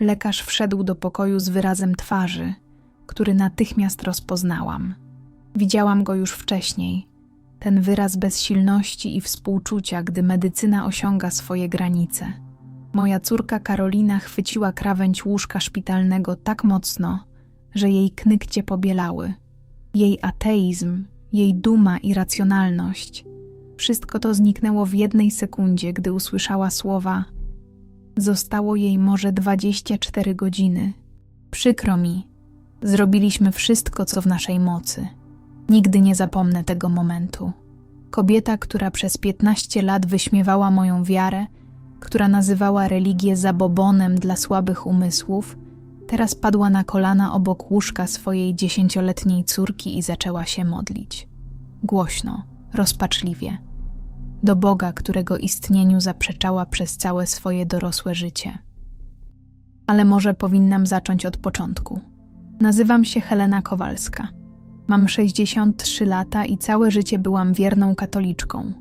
lekarz wszedł do pokoju z wyrazem twarzy, który natychmiast rozpoznałam. Widziałam go już wcześniej. Ten wyraz bezsilności i współczucia, gdy medycyna osiąga swoje granice. Moja córka Karolina chwyciła krawędź łóżka szpitalnego tak mocno, że jej knykcie pobielały. Jej ateizm, jej duma i racjonalność. Wszystko to zniknęło w jednej sekundzie, gdy usłyszała słowa: Zostało jej może 24 godziny. Przykro mi, zrobiliśmy wszystko, co w naszej mocy. Nigdy nie zapomnę tego momentu. Kobieta, która przez 15 lat wyśmiewała moją wiarę, która nazywała religię zabobonem dla słabych umysłów, teraz padła na kolana obok łóżka swojej dziesięcioletniej córki i zaczęła się modlić. Głośno, rozpaczliwie. Do Boga, którego istnieniu zaprzeczała przez całe swoje dorosłe życie. Ale może powinnam zacząć od początku. Nazywam się Helena Kowalska. Mam 63 lata i całe życie byłam wierną katoliczką.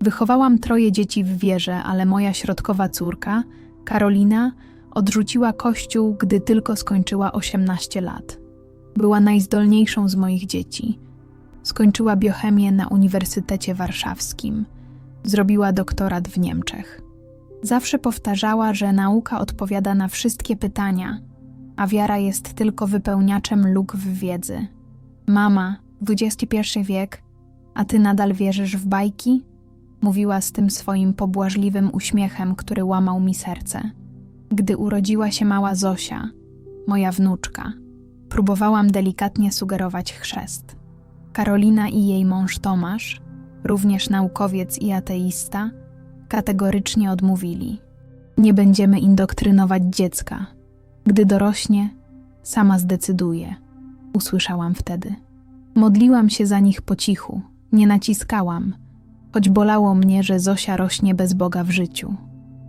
Wychowałam troje dzieci w wierze, ale moja środkowa córka, Karolina, odrzuciła kościół, gdy tylko skończyła 18 lat. Była najzdolniejszą z moich dzieci. Skończyła biochemię na Uniwersytecie Warszawskim. Zrobiła doktorat w Niemczech. Zawsze powtarzała, że nauka odpowiada na wszystkie pytania, a wiara jest tylko wypełniaczem luk w wiedzy. Mama, XXI wiek, a ty nadal wierzysz w bajki? Mówiła z tym swoim pobłażliwym uśmiechem, który łamał mi serce. Gdy urodziła się mała Zosia, moja wnuczka, próbowałam delikatnie sugerować chrzest. Karolina i jej mąż Tomasz, również naukowiec i ateista, kategorycznie odmówili. Nie będziemy indoktrynować dziecka. Gdy dorośnie, sama zdecyduje, usłyszałam wtedy. Modliłam się za nich po cichu, nie naciskałam, choć bolało mnie, że Zosia rośnie bez Boga w życiu.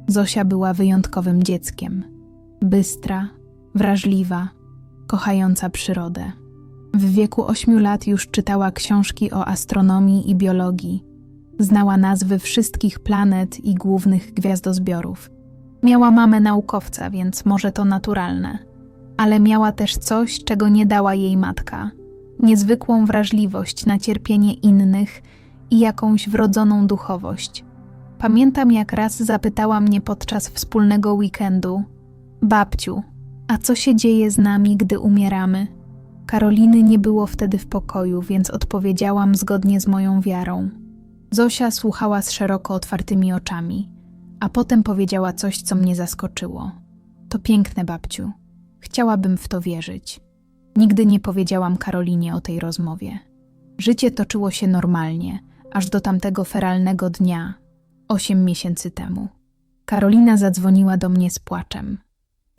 Zosia była wyjątkowym dzieckiem. Bystra, wrażliwa, kochająca przyrodę. W wieku ośmiu lat już czytała książki o astronomii i biologii. Znała nazwy wszystkich planet i głównych gwiazdozbiorów. Miała mamę naukowca, więc może to naturalne. Ale miała też coś, czego nie dała jej matka niezwykłą wrażliwość na cierpienie innych i jakąś wrodzoną duchowość. Pamiętam, jak raz zapytała mnie podczas wspólnego weekendu: Babciu, a co się dzieje z nami, gdy umieramy? Karoliny nie było wtedy w pokoju, więc odpowiedziałam zgodnie z moją wiarą. Zosia słuchała z szeroko otwartymi oczami, a potem powiedziała coś, co mnie zaskoczyło. To piękne, babciu. Chciałabym w to wierzyć. Nigdy nie powiedziałam Karolinie o tej rozmowie. Życie toczyło się normalnie, aż do tamtego feralnego dnia, osiem miesięcy temu. Karolina zadzwoniła do mnie z płaczem.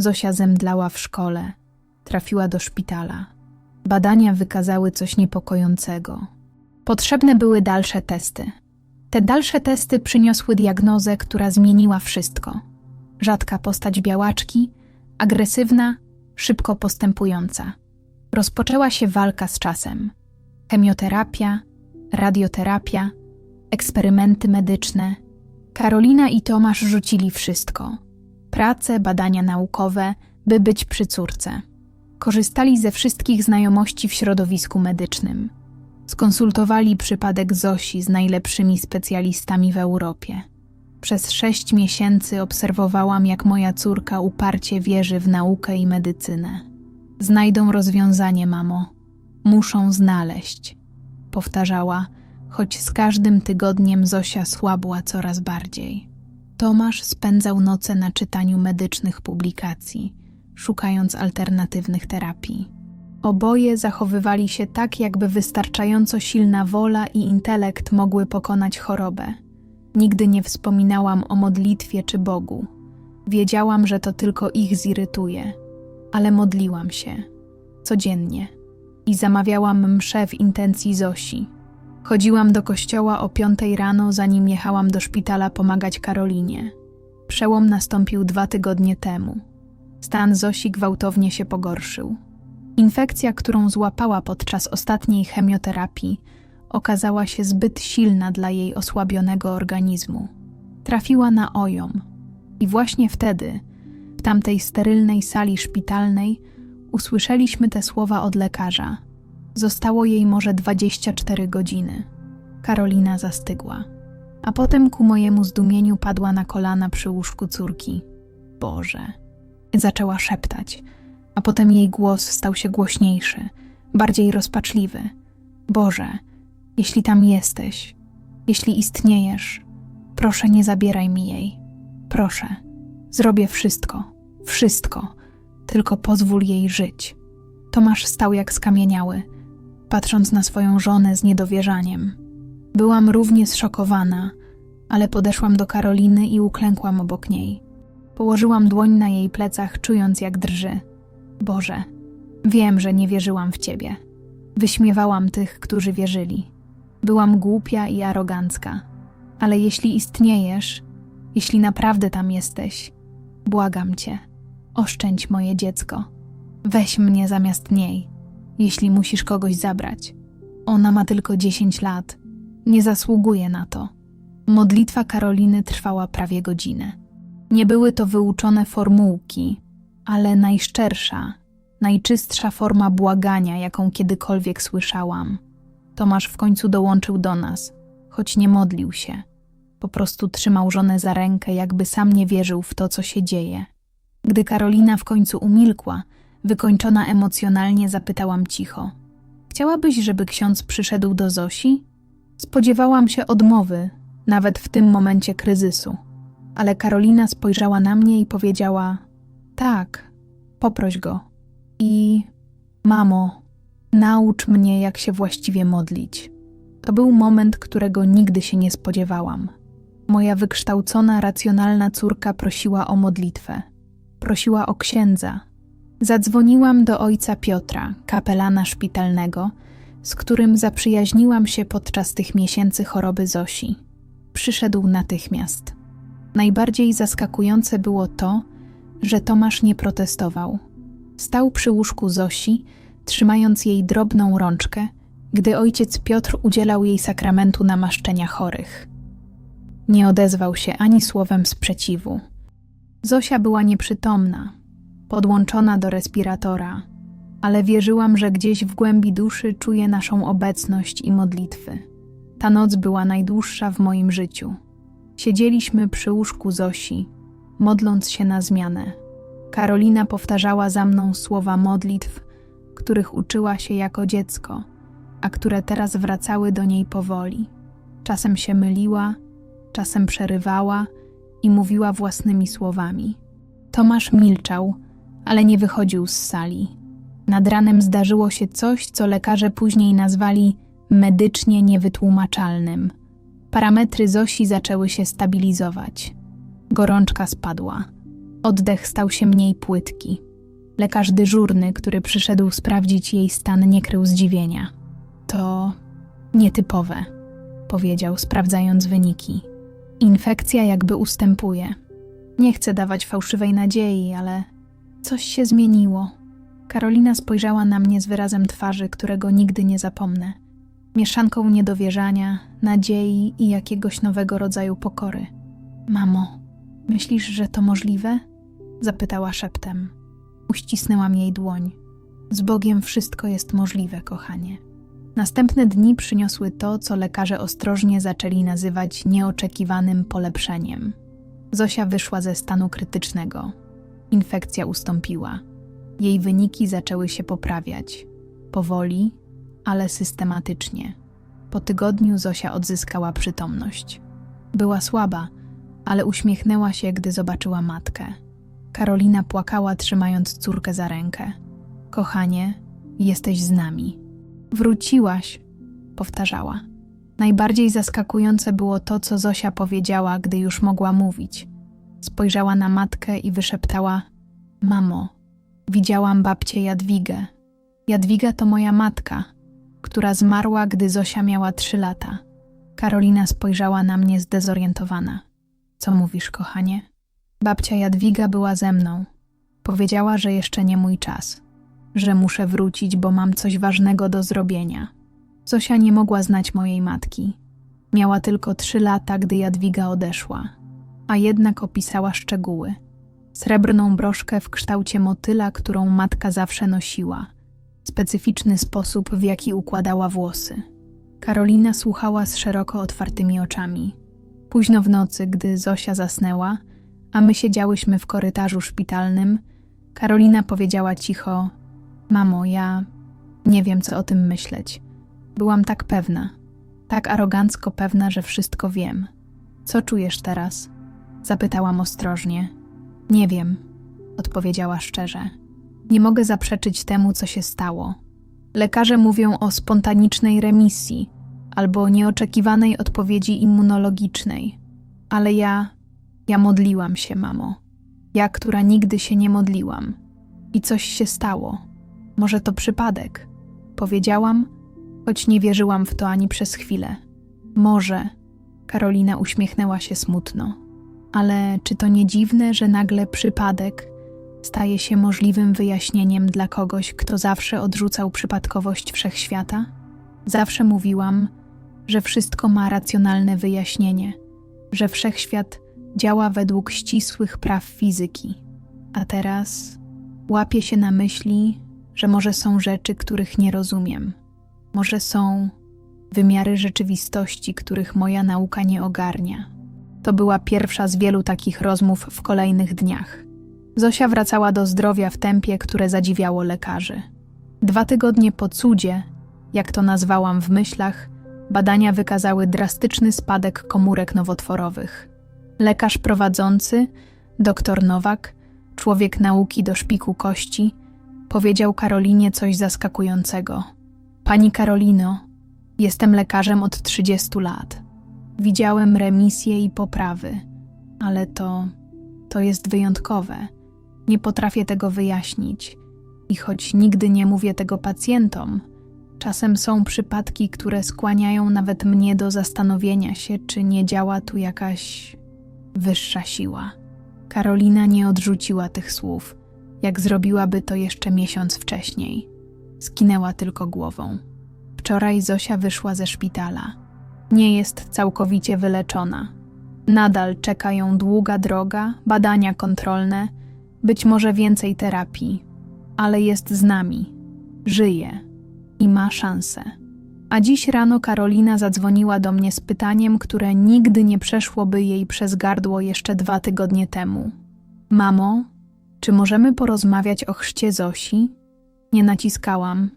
Zosia zemdlała w szkole, trafiła do szpitala. Badania wykazały coś niepokojącego. Potrzebne były dalsze testy. Te dalsze testy przyniosły diagnozę, która zmieniła wszystko. Rzadka postać białaczki, agresywna, szybko postępująca. Rozpoczęła się walka z czasem. Chemioterapia, radioterapia, eksperymenty medyczne. Karolina i Tomasz rzucili wszystko: prace, badania naukowe, by być przy córce. Korzystali ze wszystkich znajomości w środowisku medycznym. Skonsultowali przypadek Zosi z najlepszymi specjalistami w Europie. Przez sześć miesięcy obserwowałam, jak moja córka uparcie wierzy w naukę i medycynę. Znajdą rozwiązanie, mamo. Muszą znaleźć, powtarzała, choć z każdym tygodniem Zosia słabła coraz bardziej. Tomasz spędzał noce na czytaniu medycznych publikacji, szukając alternatywnych terapii. Oboje zachowywali się tak, jakby wystarczająco silna wola i intelekt mogły pokonać chorobę. Nigdy nie wspominałam o modlitwie czy Bogu. Wiedziałam, że to tylko ich zirytuje, ale modliłam się codziennie i zamawiałam mszę w intencji Zosi. Chodziłam do kościoła o piątej rano, zanim jechałam do szpitala pomagać Karolinie. Przełom nastąpił dwa tygodnie temu. Stan Zosi gwałtownie się pogorszył. Infekcja, którą złapała podczas ostatniej chemioterapii, okazała się zbyt silna dla jej osłabionego organizmu. Trafiła na ojom. I właśnie wtedy, w tamtej sterylnej sali szpitalnej usłyszeliśmy te słowa od lekarza. Zostało jej może 24 godziny. Karolina zastygła, a potem ku mojemu zdumieniu padła na kolana przy łóżku córki. Boże! Zaczęła szeptać, a potem jej głos stał się głośniejszy, bardziej rozpaczliwy. Boże, jeśli tam jesteś, jeśli istniejesz, proszę nie zabieraj mi jej. Proszę, zrobię wszystko, wszystko, tylko pozwól jej żyć. Tomasz stał jak skamieniały, patrząc na swoją żonę z niedowierzaniem. Byłam równie zszokowana, ale podeszłam do Karoliny i uklękłam obok niej. Położyłam dłoń na jej plecach, czując jak drży. Boże, wiem, że nie wierzyłam w Ciebie. Wyśmiewałam tych, którzy wierzyli. Byłam głupia i arogancka. Ale jeśli istniejesz, jeśli naprawdę tam jesteś, błagam Cię, oszczędź moje dziecko. Weź mnie zamiast niej, jeśli musisz kogoś zabrać. Ona ma tylko 10 lat. Nie zasługuje na to. Modlitwa Karoliny trwała prawie godzinę. Nie były to wyuczone formułki, ale najszczersza, najczystsza forma błagania, jaką kiedykolwiek słyszałam. Tomasz w końcu dołączył do nas, choć nie modlił się. Po prostu trzymał żonę za rękę, jakby sam nie wierzył w to, co się dzieje. Gdy Karolina w końcu umilkła, wykończona emocjonalnie zapytałam cicho: Chciałabyś, żeby ksiądz przyszedł do Zosi? Spodziewałam się odmowy, nawet w tym momencie kryzysu. Ale Karolina spojrzała na mnie i powiedziała: Tak, poproś go. I mamo, naucz mnie, jak się właściwie modlić. To był moment, którego nigdy się nie spodziewałam. Moja wykształcona, racjonalna córka prosiła o modlitwę. Prosiła o księdza. Zadzwoniłam do ojca Piotra, kapelana szpitalnego, z którym zaprzyjaźniłam się podczas tych miesięcy choroby Zosi. Przyszedł natychmiast. Najbardziej zaskakujące było to, że Tomasz nie protestował. Stał przy łóżku Zosi, trzymając jej drobną rączkę, gdy ojciec Piotr udzielał jej sakramentu namaszczenia chorych. Nie odezwał się ani słowem sprzeciwu. Zosia była nieprzytomna, podłączona do respiratora, ale wierzyłam, że gdzieś w głębi duszy czuje naszą obecność i modlitwy. Ta noc była najdłuższa w moim życiu. Siedzieliśmy przy łóżku Zosi, modląc się na zmianę. Karolina powtarzała za mną słowa modlitw, których uczyła się jako dziecko, a które teraz wracały do niej powoli. Czasem się myliła, czasem przerywała i mówiła własnymi słowami. Tomasz milczał, ale nie wychodził z sali. Nad ranem zdarzyło się coś, co lekarze później nazwali medycznie niewytłumaczalnym. Parametry Zosi zaczęły się stabilizować. Gorączka spadła. Oddech stał się mniej płytki. Lekarz dyżurny, który przyszedł sprawdzić jej stan, nie krył zdziwienia. To nietypowe, powiedział, sprawdzając wyniki. Infekcja jakby ustępuje. Nie chcę dawać fałszywej nadziei, ale coś się zmieniło. Karolina spojrzała na mnie z wyrazem twarzy, którego nigdy nie zapomnę. Mieszanką niedowierzania, nadziei i jakiegoś nowego rodzaju pokory. Mamo, myślisz, że to możliwe? Zapytała szeptem. Uścisnęłam jej dłoń. Z Bogiem wszystko jest możliwe, kochanie. Następne dni przyniosły to, co lekarze ostrożnie zaczęli nazywać nieoczekiwanym polepszeniem. Zosia wyszła ze stanu krytycznego. Infekcja ustąpiła. Jej wyniki zaczęły się poprawiać. Powoli, ale systematycznie. Po tygodniu Zosia odzyskała przytomność. Była słaba, ale uśmiechnęła się, gdy zobaczyła matkę. Karolina płakała, trzymając córkę za rękę. Kochanie, jesteś z nami. Wróciłaś, powtarzała. Najbardziej zaskakujące było to, co Zosia powiedziała, gdy już mogła mówić. Spojrzała na matkę i wyszeptała: Mamo, widziałam babcię Jadwigę. Jadwiga to moja matka, która zmarła, gdy Zosia miała trzy lata. Karolina spojrzała na mnie zdezorientowana. Co mówisz, kochanie? Babcia Jadwiga była ze mną. Powiedziała, że jeszcze nie mój czas że muszę wrócić, bo mam coś ważnego do zrobienia. Zosia nie mogła znać mojej matki. Miała tylko trzy lata, gdy Jadwiga odeszła, a jednak opisała szczegóły. Srebrną broszkę w kształcie motyla, którą matka zawsze nosiła. Specyficzny sposób, w jaki układała włosy. Karolina słuchała z szeroko otwartymi oczami. Późno w nocy, gdy Zosia zasnęła, a my siedziałyśmy w korytarzu szpitalnym, Karolina powiedziała cicho: Mamo, ja nie wiem, co o tym myśleć. Byłam tak pewna, tak arogancko pewna, że wszystko wiem. Co czujesz teraz? Zapytałam ostrożnie. Nie wiem, odpowiedziała szczerze. Nie mogę zaprzeczyć temu, co się stało. Lekarze mówią o spontanicznej remisji albo nieoczekiwanej odpowiedzi immunologicznej. Ale ja, ja modliłam się, mamo. Ja, która nigdy się nie modliłam. I coś się stało. Może to przypadek. Powiedziałam, choć nie wierzyłam w to ani przez chwilę. Może. Karolina uśmiechnęła się smutno. Ale czy to nie dziwne, że nagle przypadek staje się możliwym wyjaśnieniem dla kogoś, kto zawsze odrzucał przypadkowość wszechświata? Zawsze mówiłam, że wszystko ma racjonalne wyjaśnienie, że wszechświat działa według ścisłych praw fizyki. A teraz łapię się na myśli, że może są rzeczy, których nie rozumiem. Może są wymiary rzeczywistości, których moja nauka nie ogarnia. To była pierwsza z wielu takich rozmów w kolejnych dniach. Zosia wracała do zdrowia w tempie, które zadziwiało lekarzy. Dwa tygodnie po cudzie, jak to nazwałam w myślach, badania wykazały drastyczny spadek komórek nowotworowych. Lekarz prowadzący, dr Nowak, człowiek nauki do szpiku kości, powiedział Karolinie coś zaskakującego. Pani Karolino, jestem lekarzem od 30 lat. Widziałem remisje i poprawy, ale to, to jest wyjątkowe. Nie potrafię tego wyjaśnić. I choć nigdy nie mówię tego pacjentom, czasem są przypadki, które skłaniają nawet mnie do zastanowienia się, czy nie działa tu jakaś wyższa siła. Karolina nie odrzuciła tych słów, jak zrobiłaby to jeszcze miesiąc wcześniej. Skinęła tylko głową. Wczoraj Zosia wyszła ze szpitala. Nie jest całkowicie wyleczona. Nadal czeka ją długa droga, badania kontrolne, być może więcej terapii, ale jest z nami, żyje i ma szansę. A dziś rano Karolina zadzwoniła do mnie z pytaniem, które nigdy nie przeszłoby jej przez gardło jeszcze dwa tygodnie temu. Mamo, czy możemy porozmawiać o chrzcie Zosi? Nie naciskałam.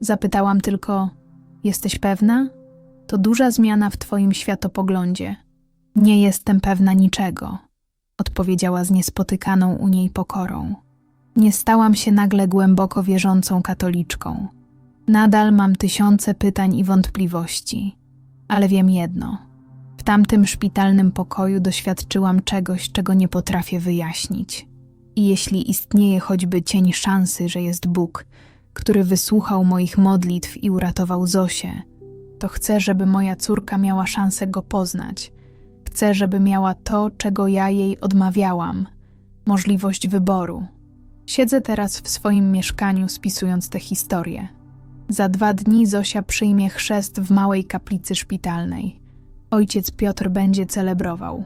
Zapytałam tylko: Jesteś pewna? To duża zmiana w twoim światopoglądzie. Nie jestem pewna niczego, odpowiedziała z niespotykaną u niej pokorą. Nie stałam się nagle głęboko wierzącą katoliczką. Nadal mam tysiące pytań i wątpliwości, ale wiem jedno. W tamtym szpitalnym pokoju doświadczyłam czegoś, czego nie potrafię wyjaśnić. I jeśli istnieje choćby cień szansy, że jest Bóg, który wysłuchał moich modlitw i uratował Zosię, to chcę, żeby moja córka miała szansę go poznać. Chcę, żeby miała to, czego ja jej odmawiałam możliwość wyboru. Siedzę teraz w swoim mieszkaniu, spisując tę historię. Za dwa dni Zosia przyjmie chrzest w małej kaplicy szpitalnej. Ojciec Piotr będzie celebrował.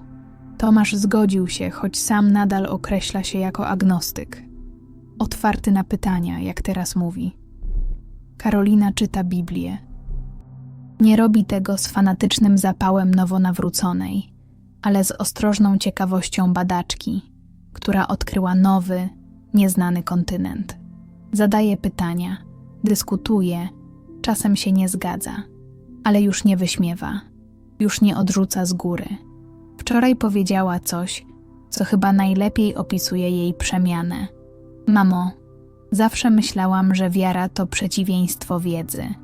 Tomasz zgodził się, choć sam nadal określa się jako agnostyk. Otwarty na pytania, jak teraz mówi. Karolina czyta Biblię. Nie robi tego z fanatycznym zapałem nowonawróconej, ale z ostrożną ciekawością badaczki, która odkryła nowy, nieznany kontynent. Zadaje pytania, dyskutuje, czasem się nie zgadza, ale już nie wyśmiewa, już nie odrzuca z góry. Wczoraj powiedziała coś, co chyba najlepiej opisuje jej przemianę. Mamo, zawsze myślałam, że wiara to przeciwieństwo wiedzy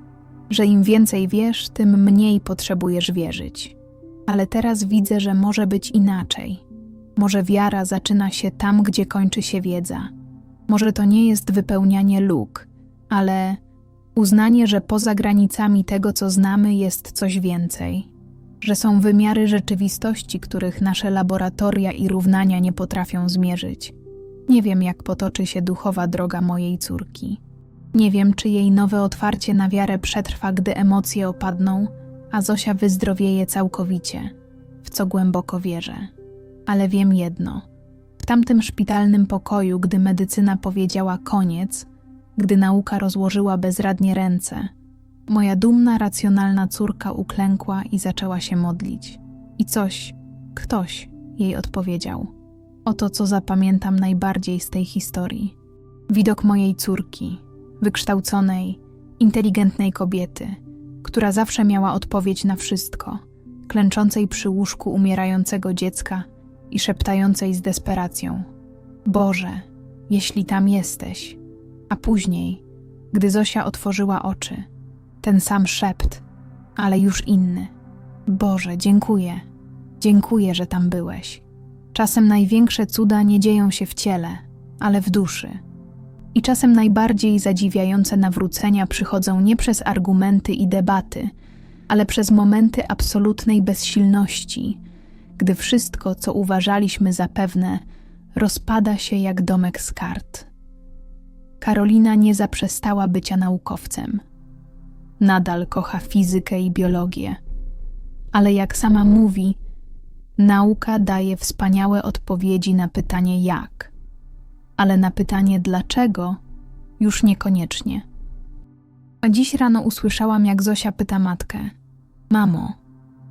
że im więcej wiesz, tym mniej potrzebujesz wierzyć. Ale teraz widzę, że może być inaczej. Może wiara zaczyna się tam, gdzie kończy się wiedza. Może to nie jest wypełnianie luk, ale uznanie, że poza granicami tego, co znamy, jest coś więcej. Że są wymiary rzeczywistości, których nasze laboratoria i równania nie potrafią zmierzyć. Nie wiem, jak potoczy się duchowa droga mojej córki. Nie wiem, czy jej nowe otwarcie na wiarę przetrwa, gdy emocje opadną, a Zosia wyzdrowieje całkowicie, w co głęboko wierzę. Ale wiem jedno: w tamtym szpitalnym pokoju, gdy medycyna powiedziała koniec, gdy nauka rozłożyła bezradnie ręce, moja dumna, racjonalna córka uklękła i zaczęła się modlić. I coś, ktoś jej odpowiedział. Oto co zapamiętam najbardziej z tej historii. Widok mojej córki, wykształconej, inteligentnej kobiety, która zawsze miała odpowiedź na wszystko, klęczącej przy łóżku umierającego dziecka i szeptającej z desperacją: Boże, jeśli tam jesteś. A później, gdy Zosia otworzyła oczy, ten sam szept, ale już inny: Boże, dziękuję, dziękuję, że tam byłeś. Czasem największe cuda nie dzieją się w ciele, ale w duszy. I czasem najbardziej zadziwiające nawrócenia przychodzą nie przez argumenty i debaty, ale przez momenty absolutnej bezsilności, gdy wszystko, co uważaliśmy za pewne, rozpada się jak domek z kart. Karolina nie zaprzestała bycia naukowcem. Nadal kocha fizykę i biologię, ale jak sama mówi, nauka daje wspaniałe odpowiedzi na pytanie jak, ale na pytanie dlaczego już niekoniecznie. A dziś rano usłyszałam, jak Zosia pyta matkę: Mamo,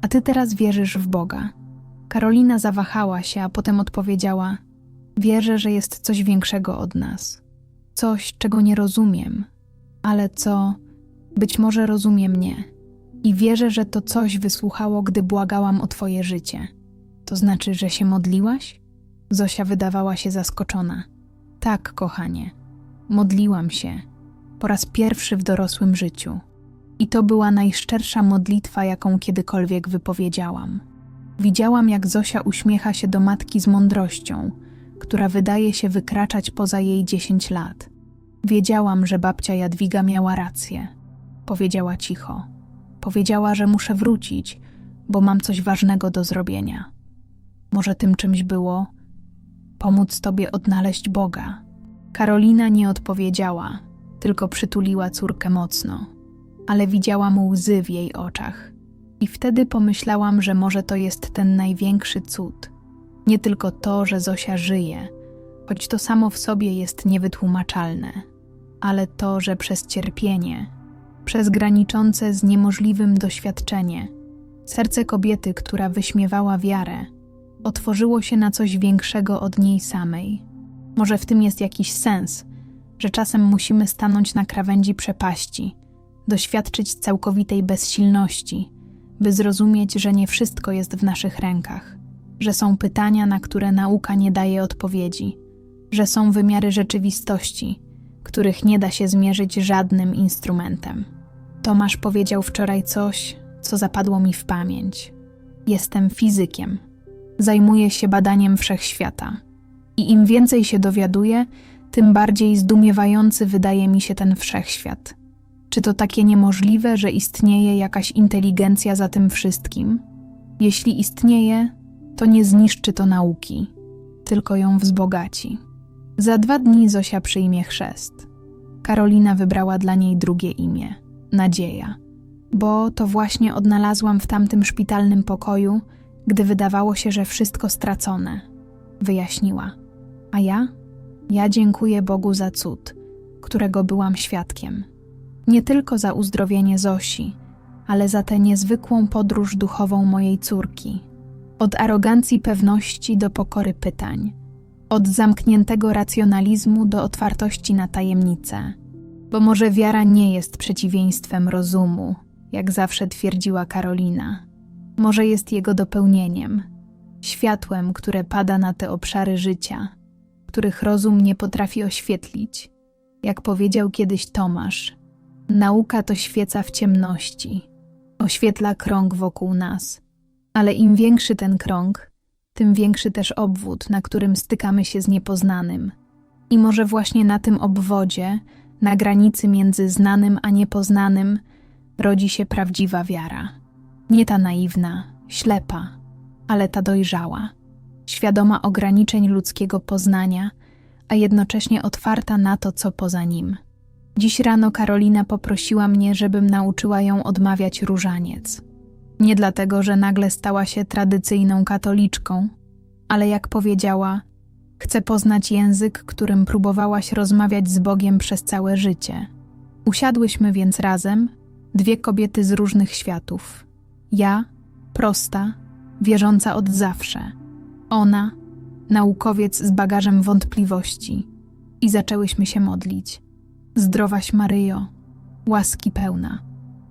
a ty teraz wierzysz w Boga? Karolina zawahała się, a potem odpowiedziała: Wierzę, że jest coś większego od nas. Coś, czego nie rozumiem, ale co być może rozumie mnie. I wierzę, że to coś wysłuchało, gdy błagałam o Twoje życie. To znaczy, że się modliłaś? Zosia wydawała się zaskoczona. Tak, kochanie. Modliłam się. Po raz pierwszy w dorosłym życiu. I to była najszczersza modlitwa, jaką kiedykolwiek wypowiedziałam. Widziałam, jak Zosia uśmiecha się do matki z mądrością, która wydaje się wykraczać poza jej dziesięć lat. Wiedziałam, że babcia Jadwiga miała rację. Powiedziała cicho. Powiedziała, że muszę wrócić, bo mam coś ważnego do zrobienia. Może tym czymś było pomóc tobie odnaleźć Boga. Karolina nie odpowiedziała, tylko przytuliła córkę mocno, ale widziałam łzy w jej oczach. I wtedy pomyślałam, że może to jest ten największy cud. Nie tylko to, że Zosia żyje, choć to samo w sobie jest niewytłumaczalne, ale to, że przez cierpienie, przez graniczące z niemożliwym doświadczenie, serce kobiety, która wyśmiewała wiarę, otworzyło się na coś większego od niej samej. Może w tym jest jakiś sens, że czasem musimy stanąć na krawędzi przepaści, doświadczyć całkowitej bezsilności, by zrozumieć, że nie wszystko jest w naszych rękach, że są pytania, na które nauka nie daje odpowiedzi, że są wymiary rzeczywistości, których nie da się zmierzyć żadnym instrumentem. Tomasz powiedział wczoraj coś, co zapadło mi w pamięć. Jestem fizykiem zajmuje się badaniem wszechświata. I im więcej się dowiaduję, tym bardziej zdumiewający wydaje mi się ten wszechświat. Czy to takie niemożliwe, że istnieje jakaś inteligencja za tym wszystkim? Jeśli istnieje, to nie zniszczy to nauki, tylko ją wzbogaci. Za dwa dni Zosia przyjmie chrzest. Karolina wybrała dla niej drugie imię Nadzieja, bo to właśnie odnalazłam w tamtym szpitalnym pokoju gdy wydawało się, że wszystko stracone, wyjaśniła. A ja? Ja dziękuję Bogu za cud, którego byłam świadkiem. Nie tylko za uzdrowienie Zosi, ale za tę niezwykłą podróż duchową mojej córki. Od arogancji pewności do pokory pytań, od zamkniętego racjonalizmu do otwartości na tajemnice. Bo może wiara nie jest przeciwieństwem rozumu, jak zawsze twierdziła Karolina może jest jego dopełnieniem, światłem, które pada na te obszary życia, których rozum nie potrafi oświetlić. Jak powiedział kiedyś Tomasz, nauka to świeca w ciemności, oświetla krąg wokół nas, ale im większy ten krąg, tym większy też obwód, na którym stykamy się z niepoznanym. I może właśnie na tym obwodzie, na granicy między znanym a niepoznanym, rodzi się prawdziwa wiara. Nie ta naiwna, ślepa, ale ta dojrzała, świadoma ograniczeń ludzkiego poznania, a jednocześnie otwarta na to, co poza nim. Dziś rano Karolina poprosiła mnie, żebym nauczyła ją odmawiać różaniec. Nie dlatego, że nagle stała się tradycyjną katoliczką, ale jak powiedziała, Chcę poznać język, którym próbowałaś rozmawiać z Bogiem przez całe życie. Usiadłyśmy więc razem, dwie kobiety z różnych światów. Ja, prosta, wierząca od zawsze. Ona, naukowiec z bagażem wątpliwości. I zaczęłyśmy się modlić. Zdrowaś Maryjo, łaski pełna.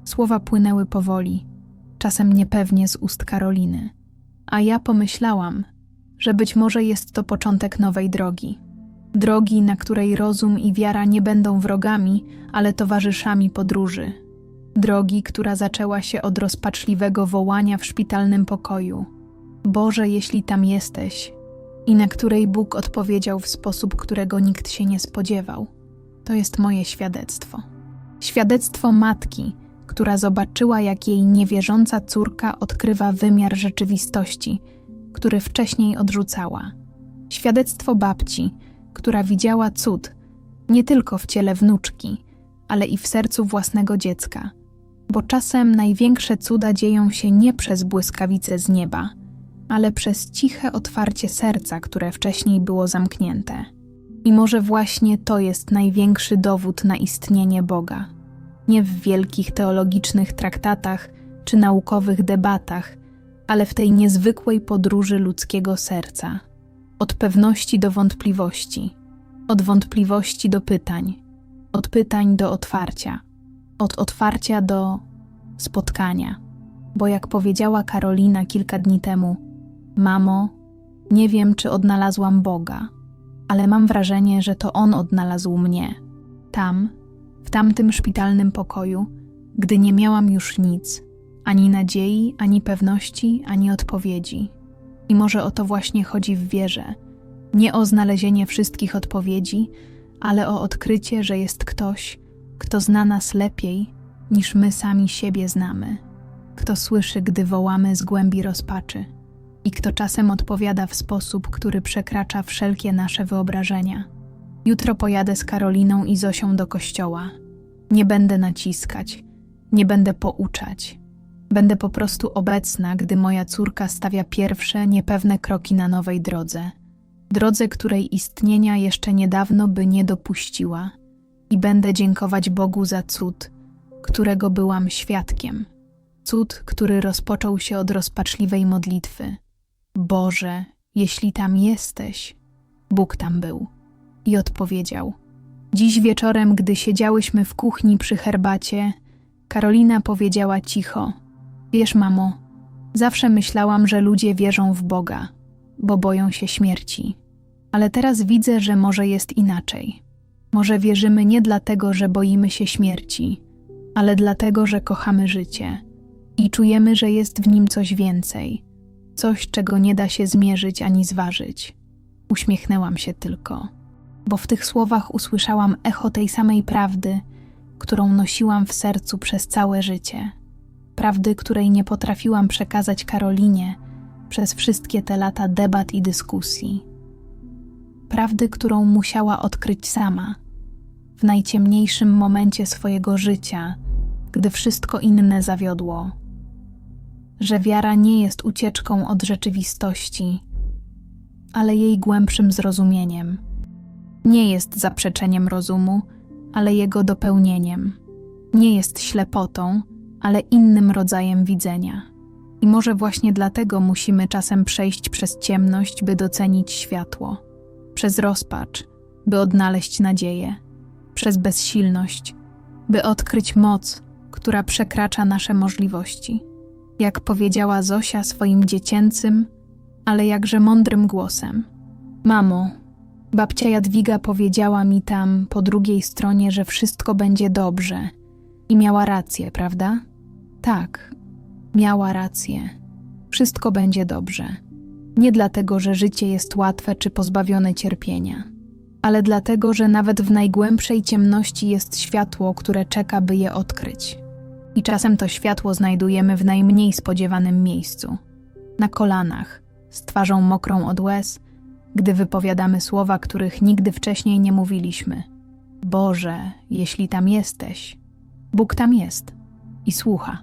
Słowa płynęły powoli, czasem niepewnie z ust Karoliny. A ja pomyślałam, że być może jest to początek nowej drogi. Drogi, na której rozum i wiara nie będą wrogami, ale towarzyszami podróży. Drogi, która zaczęła się od rozpaczliwego wołania w szpitalnym pokoju. Boże, jeśli tam jesteś, i na której Bóg odpowiedział w sposób, którego nikt się nie spodziewał. To jest moje świadectwo. Świadectwo matki, która zobaczyła, jak jej niewierząca córka odkrywa wymiar rzeczywistości, który wcześniej odrzucała. Świadectwo babci, która widziała cud nie tylko w ciele wnuczki, ale i w sercu własnego dziecka. Bo czasem największe cuda dzieją się nie przez błyskawice z nieba, ale przez ciche otwarcie serca, które wcześniej było zamknięte. I może właśnie to jest największy dowód na istnienie Boga. Nie w wielkich teologicznych traktatach czy naukowych debatach, ale w tej niezwykłej podróży ludzkiego serca. Od pewności do wątpliwości, od wątpliwości do pytań, od pytań do otwarcia, od otwarcia do spotkania. Bo jak powiedziała Karolina kilka dni temu, Mamo, nie wiem, czy odnalazłam Boga, ale mam wrażenie, że to On odnalazł mnie. Tam, w tamtym szpitalnym pokoju, gdy nie miałam już nic, ani nadziei, ani pewności, ani odpowiedzi. I może o to właśnie chodzi w wierze. Nie o znalezienie wszystkich odpowiedzi, ale o odkrycie, że jest ktoś, kto zna nas lepiej niż my sami siebie znamy, kto słyszy, gdy wołamy z głębi rozpaczy i kto czasem odpowiada w sposób, który przekracza wszelkie nasze wyobrażenia. Jutro pojadę z Karoliną i Zosią do kościoła. Nie będę naciskać, nie będę pouczać. Będę po prostu obecna, gdy moja córka stawia pierwsze, niepewne kroki na nowej drodze. Drodze, której istnienia jeszcze niedawno by nie dopuściła. I będę dziękować Bogu za cud, którego byłam świadkiem. Cud, który rozpoczął się od rozpaczliwej modlitwy. Boże, jeśli tam jesteś, Bóg tam był. I odpowiedział. Dziś wieczorem, gdy siedziałyśmy w kuchni przy herbacie, Karolina powiedziała cicho: Wiesz, mamo, zawsze myślałam, że ludzie wierzą w Boga, bo boją się śmierci. Ale teraz widzę, że może jest inaczej. Może wierzymy nie dlatego, że boimy się śmierci, ale dlatego, że kochamy życie i czujemy, że jest w nim coś więcej coś, czego nie da się zmierzyć ani zważyć. Uśmiechnęłam się tylko, bo w tych słowach usłyszałam echo tej samej prawdy, którą nosiłam w sercu przez całe życie. Prawdy, której nie potrafiłam przekazać Karolinie przez wszystkie te lata debat i dyskusji. Prawdy, którą musiała odkryć sama, w najciemniejszym momencie swojego życia, gdy wszystko inne zawiodło że wiara nie jest ucieczką od rzeczywistości, ale jej głębszym zrozumieniem. Nie jest zaprzeczeniem rozumu, ale jego dopełnieniem. Nie jest ślepotą, ale innym rodzajem widzenia. I może właśnie dlatego musimy czasem przejść przez ciemność, by docenić światło, przez rozpacz, by odnaleźć nadzieję, przez bezsilność, by odkryć moc, która przekracza nasze możliwości jak powiedziała Zosia swoim dziecięcym, ale jakże mądrym głosem. Mamo, babcia Jadwiga powiedziała mi tam po drugiej stronie, że wszystko będzie dobrze. I miała rację, prawda? Tak, miała rację. Wszystko będzie dobrze. Nie dlatego, że życie jest łatwe czy pozbawione cierpienia, ale dlatego, że nawet w najgłębszej ciemności jest światło, które czeka, by je odkryć i czasem to światło znajdujemy w najmniej spodziewanym miejscu na kolanach, z twarzą mokrą od łez, gdy wypowiadamy słowa, których nigdy wcześniej nie mówiliśmy. Boże, jeśli tam jesteś, Bóg tam jest i słucha.